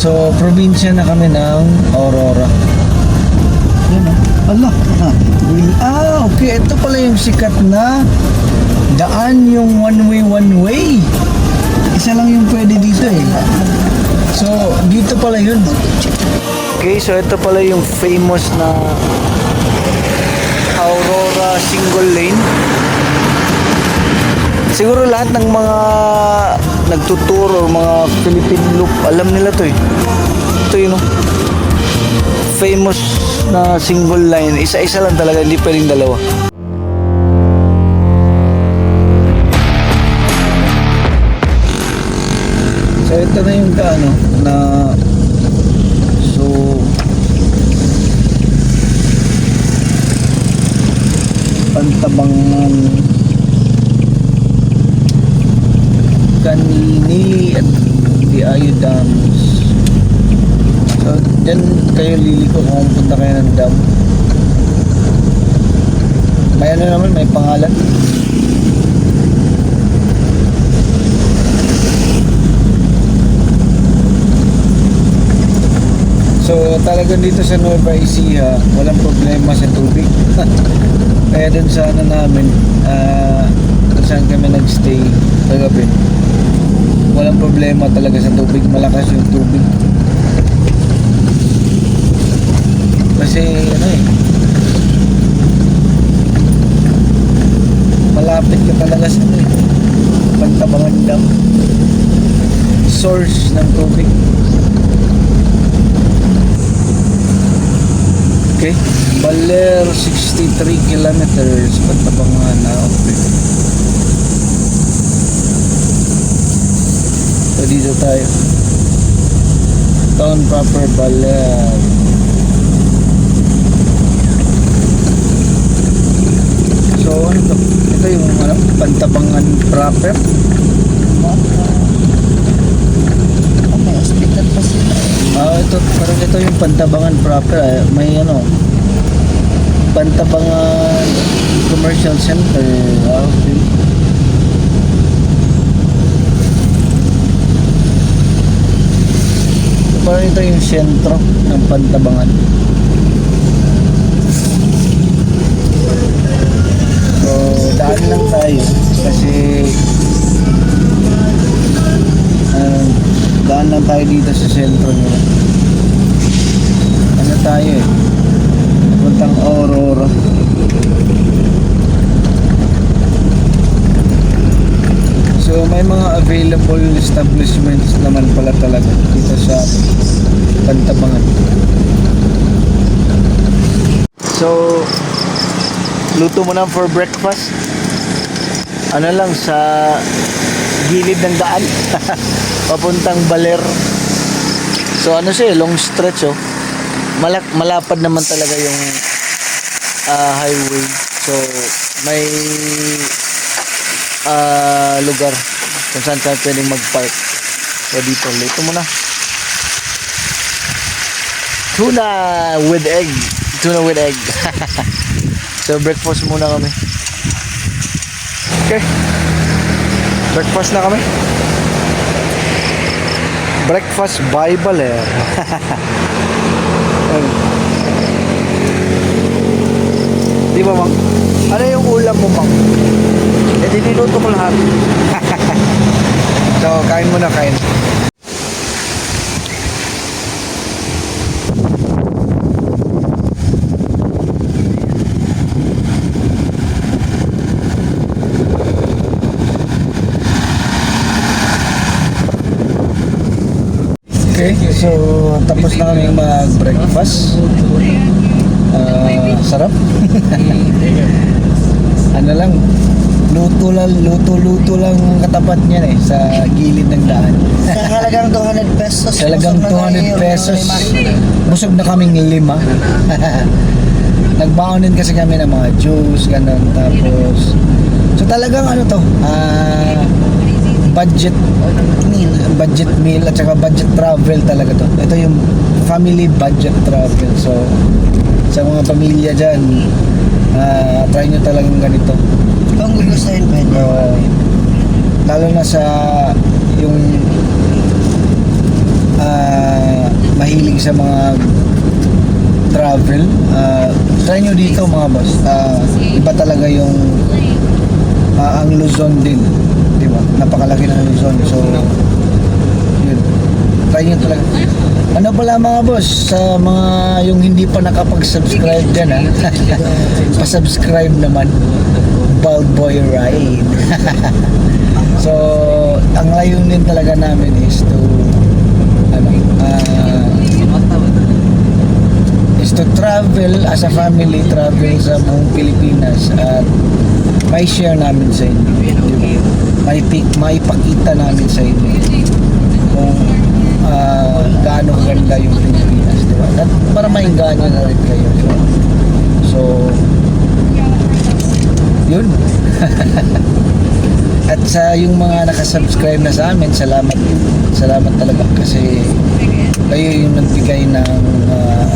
So, probinsya na kami ng Aurora. Yan o. Ah, will- ah, okay. Ito pala yung sikat na daan yung one way, one way. Isa lang yung pwede dito eh. So, dito pala yun. Okay, so ito pala yung famous na Aurora single lane. Siguro lahat ng mga nagtuturo, mga Philippine loop, alam nila to eh. Ito yun. Famous na single line. Isa-isa lang talaga, hindi pwedeng dalawa. So ito na yung ano na so pantabangan kanini at Diayo Dams so dyan kayo liliko kung punta kayo ng dam. May ano naman may pangalan. So talagang dito sa Nueva Ecija, walang problema sa tubig. Kaya dun sa ano namin, ah, kung saan kami nagstay kagabi, walang problema talaga sa tubig, malakas yung tubig. Kasi ano eh, malapit ka talaga sa ano eh, Pantabangan Dam. Source ng tubig. Okay. Baler 63 kilometers Pantabangan na okay. So dito tayo. Town proper Baler. So ano to? Ito yung ano, Pantabangan proper. May hospital pa sila. Ah, ito, parang ito yung Pantabangan proper. eh. May ano, Pantabangan Commercial Center. Ah, okay. Parang ito yung sentro ng Pantabangan. So, daan lang tayo kasi ah, daan lang tayo dito sa sentro nila. Ano tayo eh? Puntang Aurora. So may mga available establishments naman pala talaga dito sa Pantabangan. So luto mo na for breakfast. Ano lang sa gilid ng daan. Papuntang Baler. So ano siya, long stretch oh. Malak malapad naman talaga yung ah, highway. So may ah, lugar kung saan tayo pwedeng mag-park. So dito, ito muna. Tuna with egg. Tuna with egg. so breakfast muna kami. Okay. Breakfast na kami. Breakfast Baler. Ayun. Di ba, Mang? Ano yung ulam mo, Mang? Eh, di niluto ko lahat. so, kain mo na, kain. Okay, so tapos na kami mag-breakfast. Ah, sarap. ano lang, luto lang, luto-luto lang ang katapat niyan eh, sa gilid ng daan. Sa halagang 200 pesos. Na 200 tayo, pesos. Busog na kaming lima. Nagbaon din kasi kami ng mga juice, ganun. Tapos, so talagang ano to, ah, budget meal, budget meal at saka budget travel talaga to. Ito yung family budget travel. So, sa mga pamilya dyan, ah, try nyo talagang ganito. Kung gugustuhin pwede. Oo. lalo na sa yung ah mahilig sa mga travel, ah, try nyo dito mga boss. Ah, iba talaga yung ah, ang Luzon din. Di ba? Napakalaki ng Luzon. So, yun. Try nyo talaga. Ano pala mga boss, sa mga yung hindi pa nakapag-subscribe dyan ha, pa-subscribe naman. Bald Boy Ride. so, ang layunin talaga namin is to ano, ah, is to travel as a family, travel sa buong Pilipinas at may share namin sa inyo. Di ba? May, may pakita namin sa inyo kung ah, gaano ganda yung Pilipinas. Di ba? At para maingganyo na rin kayo. So, yun. At sa yung mga nakasubscribe na sa amin, salamat. Salamat talaga kasi kayo yung nagbigay ng ah,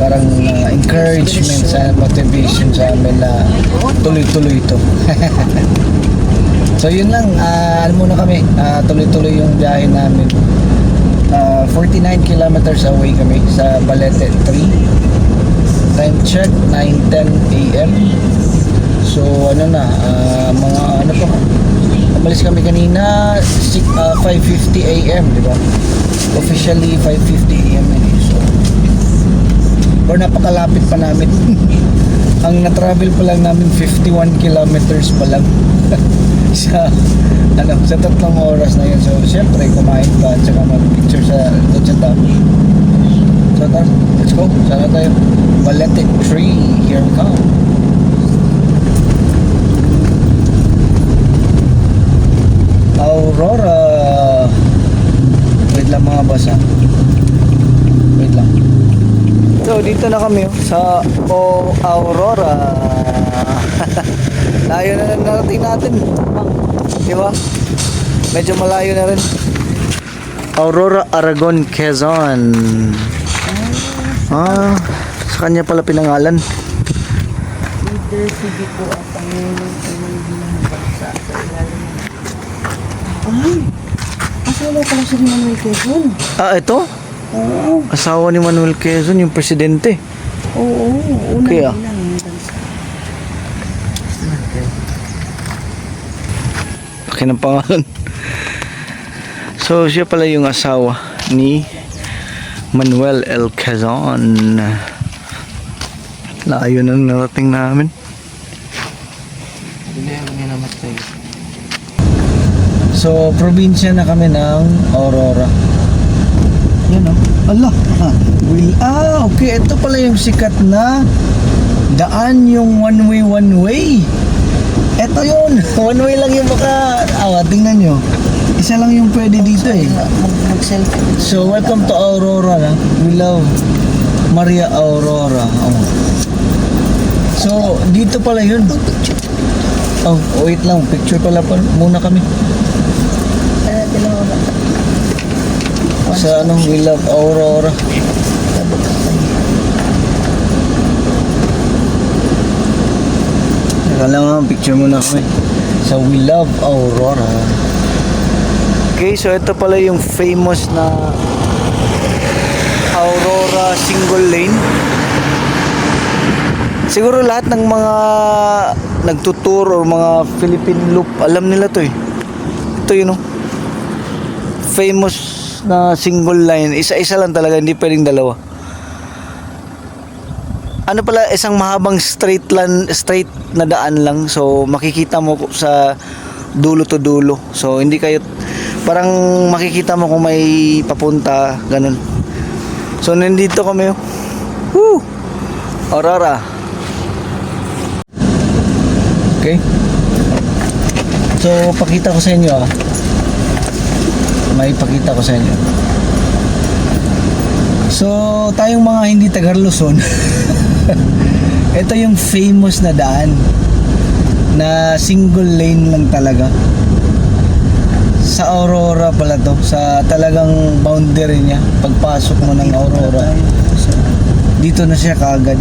parang ah, encouragement sa motivation sa amin na tuloy-tuloy ito. so yun lang, ah, ano muna kami, ah, tuloy-tuloy yung biyahe namin. Ah, 49 kilometers away kami sa Balete 3. Time check, 9.10 a.m. So ano na, ah, mga ano pa, umalis kami kanina si- ah, 5.50 a.m. di ba? Officially 5.50 a.m. yun eh. So, or napakalapit pa namin. Ang na-travel pa lang namin 51 kilometers pa lang sa ano sa tatlong oras na yun. So, syempre, kumain pa at saka mag-picture sa sa dami. So, tara, let's go. Sana tayo. Balete tree. Here we come. Aurora. Wait lang mga basa. Wait lang. So dito na kami oh, sa o Aurora. Layo na narating natin. Di ba? Medyo malayo na rin. Aurora Aragon Quezon. Ah, sa kanya pala pinangalan. Leader sige po at Panginoon ay ng bansa sa ilalim. Ay! Asawa pala ni Manuel Quezon. Ah, ito? Oo. Asawa ni Manuel Quezon, yung presidente. Oo. Una Okay, ah. nila ng bansa. Laki ng pangalan. So, siya pala yung asawa ni Manuel L. Quezon. Layo na narating namin. So, probinsya na kami ng Aurora. Yan o. Allah. Ah, will, ah, okay. Ito pala yung sikat na daan yung one way, one way. Ito yun. One way lang yung baka... Ah, tingnan nyo. Isa lang yung pwede dito eh. So, welcome to Aurora. Na. We love Maria Aurora. Oh. So, dito pala yun. Oh, wait lang. Picture pala pa muna kami. Ano, dalawa ba? Sa ano, We love Aurora. Teka lang nga, picture muna kami. Sa We Love Aurora. Okay, so ito pala yung famous na Aurora single lane. Siguro lahat ng mga nagtutour or mga Philippine loop, alam nila to eh. Ito yun oh. Famous na single line. Isa-isa lang talaga, hindi pwedeng dalawa. Ano pala, isang mahabang straight lan straight na daan lang. So makikita mo sa dulo to dulo. So hindi kayo parang makikita mo kung may papunta, ganun. So nandito kami. oh. Woo! Aurora. Okay. So pakita ko sa inyo ah. May pakita ko sa inyo. So, tayong mga hindi taga Luzon, ito yung famous na daan na single lane lang talaga. Sa Aurora pala to, sa talagang boundary niya, pagpasok mo ng Aurora. Dito na siya kaagad.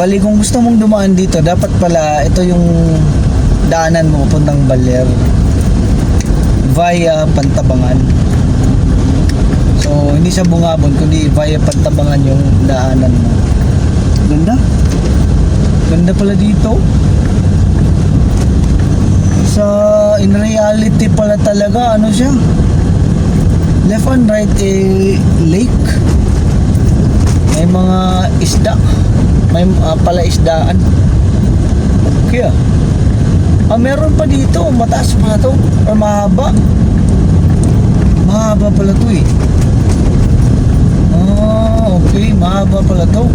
Bali, kung gusto mong dumaan dito, dapat pala ito yung daanan mo papuntang Baler via Pantabangan. So, hindi sa bungabon, kundi via pantabangan yung daanan mo. Ganda. Ganda pala dito. Sa in reality pala talaga, ano siya? Left and right eh, lake. May mga isda. May uh, pala isdaan. Kaya, ah, meron pa dito. Mataas pa to. Or mahaba. Mahaba pala to eh. Ah, okay. Mahaba pala to.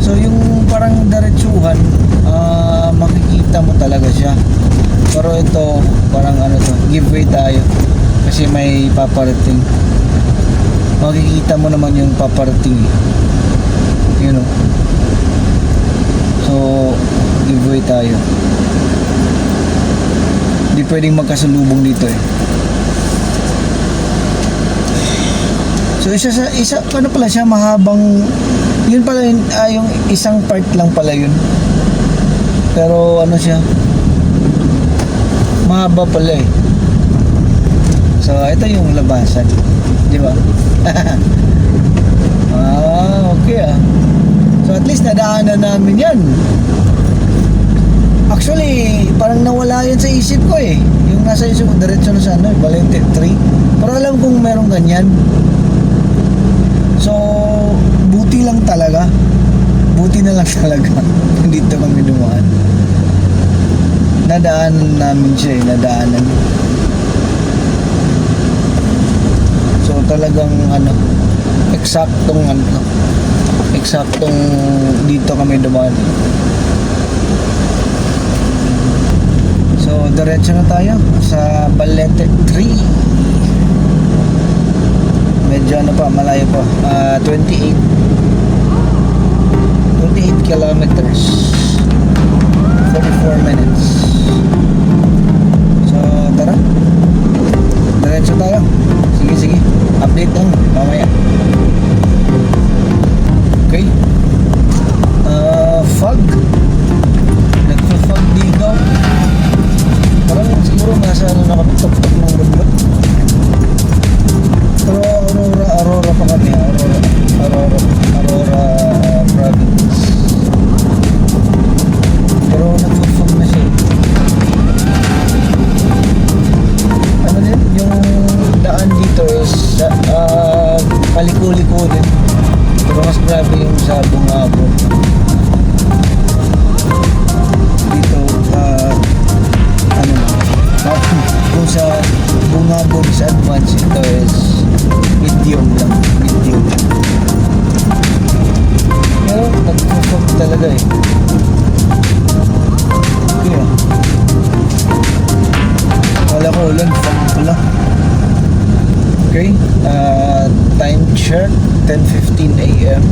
So yung parang diretsuhan, ah, makikita mo talaga siya. Pero ito, parang ano to, giveaway tayo. Kasi may paparating. Makikita mo naman yung paparating. eh. You know. So, giveaway tayo. Hindi pwedeng magkasalubong dito eh. So isa sa isa ano pala siya mahabang yun pala yun, ah, yung isang part lang pala yun. Pero ano siya mahaba pala eh. So ito yung labasan, di ba? ah, okay ah. So at least nadaanan namin yan. Actually, parang nawala yan sa isip ko eh. Yung nasa isip ko, diretso na sa ano, Valente 3. Pero alam kong meron ganyan. So, buti lang talaga. Buti na lang talaga. Dito kami dumaan. Nadaanan namin siya eh, nadaanan. So, talagang ano, eksaktong ano, eksaktong dito kami dumaan. So, diretso na tayo sa Balete 3 medyo ano pa, malayo pa. Ah, 28 28 kilometers. 44 minutes. So tara. Diretso tayo. Sige sige. Update lang mamaya. Okay. Ah, fog. Nagpa-fog dito parang siguro nasa ano na kami tuktok ng bundok pero Aurora, Aurora pa kami, Aurora, Aurora fog pala. Okay, uh, time check, 10.15 a.m.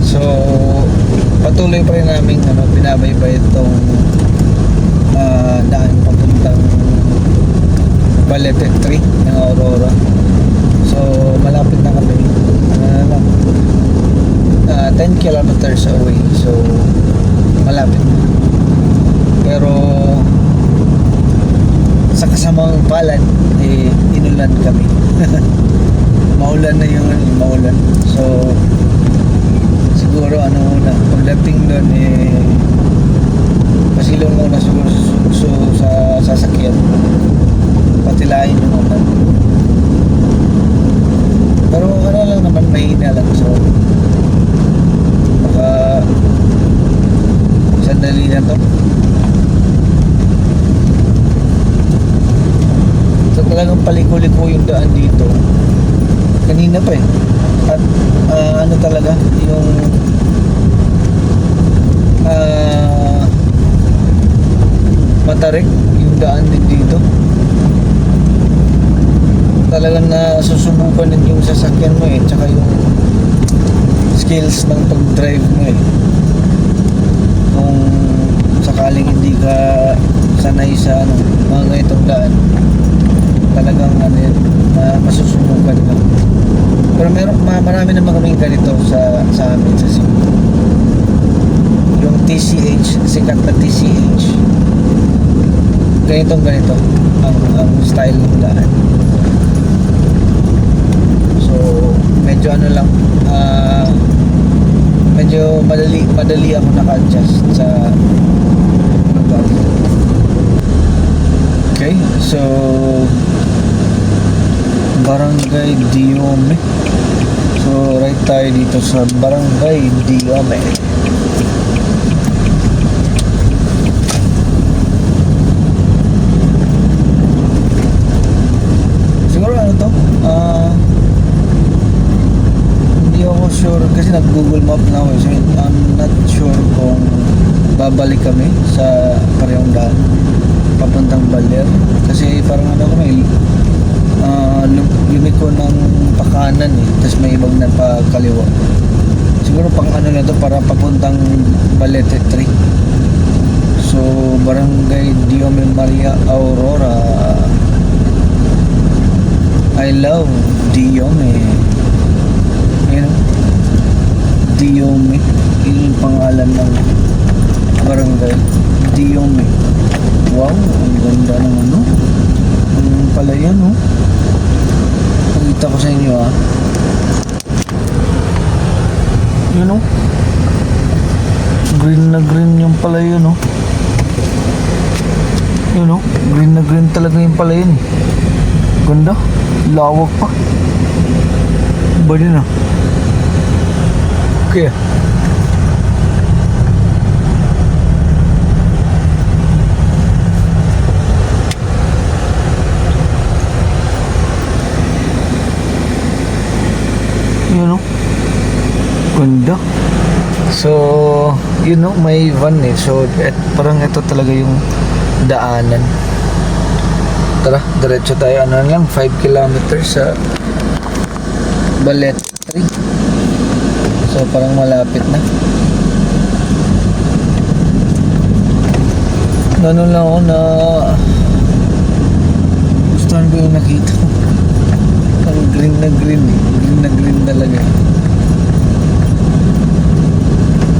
So, patuloy pa rin namin ano, binabaybay itong uh, daan papuntang Balete 3 ng Aurora. So, malapit na kami. Ano. Ah, 10 kilometers away. So, malapit na. Pero, sa kasamang palad, eh, inulan kami. maulan na yung ano, maulan. So, siguro ano muna, pagdating doon eh, pasilong muna siguro so, sa sasakyan. Patilayin yung muna. Pero ano lang naman, mahina lang. So, baka sandali na to. So talagang paliko-liko yung daan dito. Kanina pa eh. At ah, ano talaga, yung ah matarik yung daan din dito. Talagang na susubukan din yung sasakyan mo eh, tsaka yung skills ng pag-drive mo eh. Kung sakaling hindi ka sanay sa ano, mga ganitong daan, talagang ano yun, ma- masusubukan ka. Pero meron, ma, marami naman kaming ganito sa, sa amin sa Cebu. Yung TCH, sikat na TCH. Ganitong ganito ang, ang style ng daan. medyo ano lang, ah, medyo madali, madali ako naka-adjust sa. Okay, so Barangay Diome. So, right tayo dito sa Barangay Diome. Siguro ano to? Ah, hindi ako sure kasi nag-google map na ako. eh. So, I'm not sure kung babalik kami sa parehong daan papuntang Baler. Kasi parang ano may uh, lumiko ng pakanan eh. Tapos may ibang na pa kaliwa. Siguro pang ano na to para papuntang Balete 3. So, Barangay Diome Maria Aurora. I love Diome. Ayun. Diome. Yun yung pangalan ng barangay. Diome. Wow, ang ganda ng ano. Pala yan, oh. Pakita ko sa inyo, ah. Yun, oh. Green na green yung pala yun, oh. Yun, oh. Green na green talaga yung pala yun, eh. Ganda. Lawak pa. Ba din, ah. Okay. Yun o. Ganda. So, you know, may van eh. So, et, parang ito talaga yung daanan. Tara, diretso tayo. Ano lang, 5 kilometers sa Balet 3. So, parang malapit na. Ano lang ako na gustuhan ko yung nakita ko. Ang green na green eh. Green na green talaga.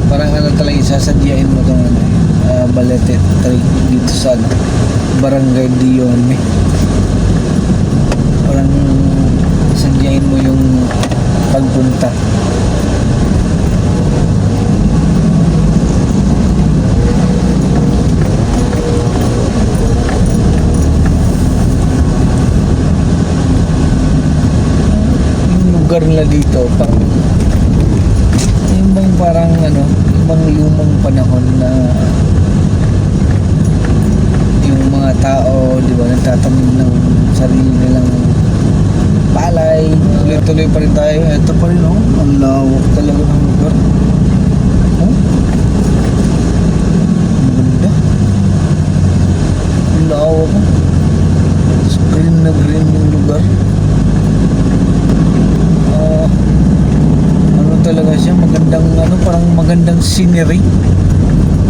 Parang ano talaga isasadyain mo itong ano eh. Uh, Balete 3 dito sa ano, Barangay Dione. Parang sadyain mo yung pagpunta. Nila dito pang yung bang parang ano yung bang lumang panahon na yung mga tao di ba nagtatanim ng sarili nilang palay. Tuloy-tuloy pa rin tayo. Eto pa rin oh. Ang lawak talaga ng lugar. Oh. Ang lawak. Green na green yung lugar Ah, ano talaga siya magandang ano parang magandang scenery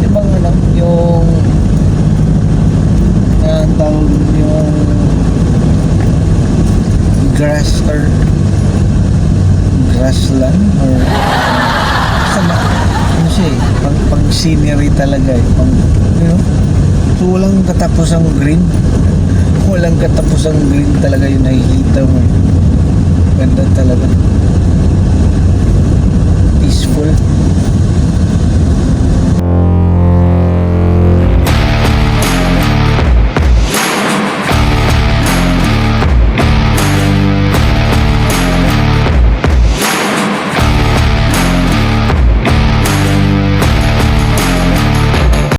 di ba ano yung ang tawag yung grass or grassland or ba ano siya eh pang, pang scenery talaga eh pang you know so walang katapusang green walang katapusang green talaga yung nakikita mo. Ganda talaga. full